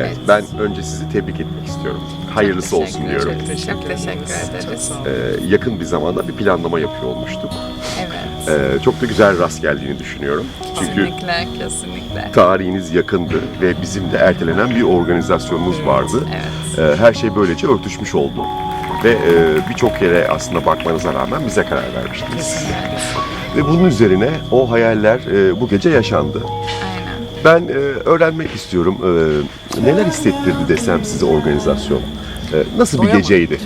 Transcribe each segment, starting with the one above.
Evet, ben önce sizi tebrik etmek istiyorum. Hayırlısı Çok olsun teşekkür diyorum. ederiz. Çok teşekkür ederiz. Çok sağ olun. Ee, yakın bir zamanda bir planlama yapıyor olmuştuk. Evet. Ee, çok da güzel rast geldiğini düşünüyorum. Çünkü Kesinlikle, kesinlikle. tarihiniz yakındı ve bizim de ertelenen bir organizasyonumuz vardı. Evet. Ee, her şey böylece örtüşmüş oldu. Ve e, birçok yere aslında bakmanıza rağmen bize karar vermiştiniz. Ve bunun üzerine o hayaller e, bu gece yaşandı. Ben e, öğrenmek istiyorum. e, neler hissettirdi desem size organizasyon? E, nasıl bir Doyamadım. geceydi?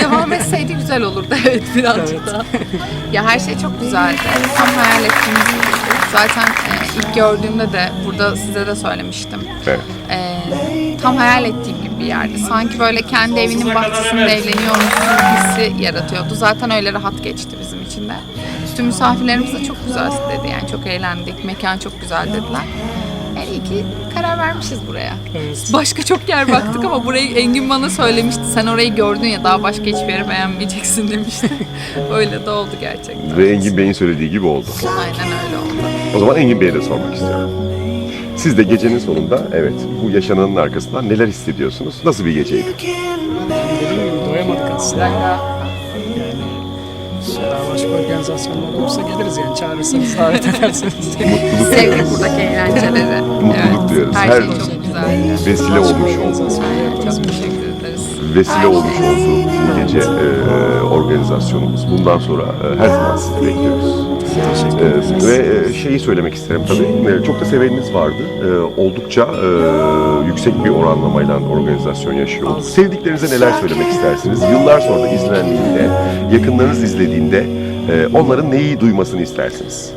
Devam etseydi güzel olurdu evet birazcık daha. Ya her şey çok güzeldi. Tam hayal ettiğimiz gibiydi. Zaten e, ilk gördüğümde de burada size de söylemiştim. Evet. E, tam hayal ettiğim gibi bir yerdi. Sanki böyle kendi evinin bahçesinde eğleniyormuşsun hissi yaratıyordu. Zaten öyle rahat geçti bizim için de. Tüm misafirlerimiz de çok güzel dedi yani çok eğlendik. Mekan çok güzel dediler. Yani iyi ki karar vermişiz buraya. evet. Başka çok yer baktık ama burayı Engin bana söylemişti. Sen orayı gördün ya daha başka hiçbir yeri beğenmeyeceksin demişti. öyle de oldu gerçekten. Ve Engin Bey'in söylediği gibi oldu. Aynen öyle oldu. O zaman Engin Bey'e de sormak istiyorum. Siz de gecenin sonunda evet bu yaşananın arkasından neler hissediyorsunuz? Nasıl bir geceydi? Doyamadık aslında. Daha başka organizasyonlar olursa geliriz yani çağırırsanız davet ederseniz. Mutluluk Sevdik duyuyoruz. buradaki eğlenceleri. Mutluluk duyuyoruz. Her, Her- şey çok güzeldi. Vesile olmuş oldu. Aynen, çok teşekkür ederiz. Vesile olmuş oldu bu gece e, organizasyonumuz. Bundan sonra e, her zaman sizi bekliyoruz. Teşekkür Ee, ederiz. ve e, şeyi söylemek isterim tabii. e, Çok da seveniniz vardı. Ee, Oldukça e, yüksek bir oranlamayla organizasyon yaşıyorduk. Sevdiklerinize neler söylemek istersiniz? Yıllar sonra izlendiğinde, yakınlarınız izlediğinde e, onların neyi duymasını istersiniz?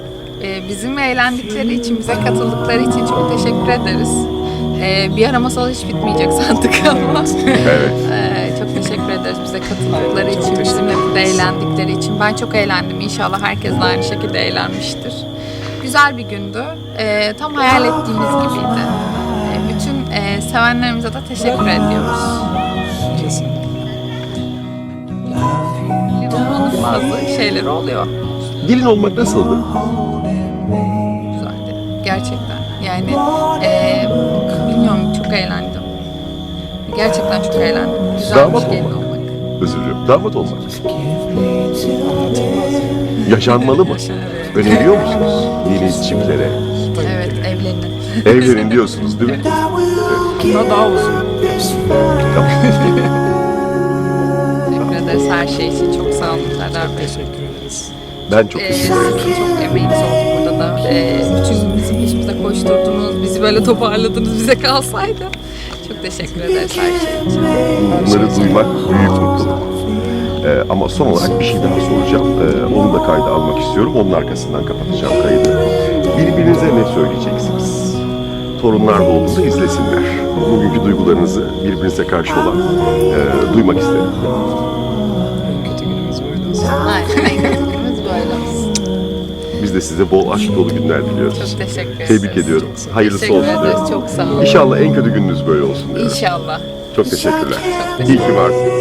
Ee, bizimle eğlendikleri için, bize katıldıkları için çok teşekkür ederiz. Ee, bir ara masal hiç bitmeyecek sandık ama Evet. Katıldıkları için, bizimle burada eğlendikleri için. Ben çok eğlendim. İnşallah herkes de aynı şekilde eğlenmiştir. Güzel bir gündü. Ee, tam hayal ettiğimiz gibiydi. Ee, bütün e, sevenlerimize de teşekkür ediyoruz. Kesinlikle. Olmanın bazı şeyleri oluyor. Gelin olmak nasıldı? Güzeldi. Gerçekten. Yani e, bilmiyorum çok eğlendim. Gerçekten çok eğlendim. Güzelmiş Damat gelin olmak. Özür diliyorum. Damat olmak. Yaşanmalı mı? Öneriyor musunuz yeni çiftlere? Evet evlenin. Evlenin diyorsunuz değil mi? Hatta daha uzun. Teşekkür ederiz her şey için. Çok sağ olun Serdar Bey. Teşekkür ederiz. Ben çok Ee, teşekkür ederim. sizin çok emeğiniz oldu burada da. Ee, bütün gün bizim peşimize koşturdunuz, bizi böyle toparladınız, bize kalsaydı. Çok teşekkür ederiz her şey için. Bunları duymak büyük mutluluk. Ee, ama son olarak bir şey daha soracağım. Ee, onu da kayda almak istiyorum. Onun arkasından kapatacağım kaydı. Birbirinize ne söyleyeceksiniz? Torunlar da olduğunda izlesinler. Bugünkü duygularınızı birbirinize karşı olan e, duymak isterim. Kötü günümüz olsun. Aynen, Biz de size bol aşk dolu günler diliyoruz. Çok teşekkür ederiz. Tebrik ediyorum. Hayırlısı Teşekkür olsun ederiz, diyorum. çok sağ olun. İnşallah en kötü gününüz böyle olsun diyorum. İnşallah. Çok teşekkürler. İyi ki varsınız.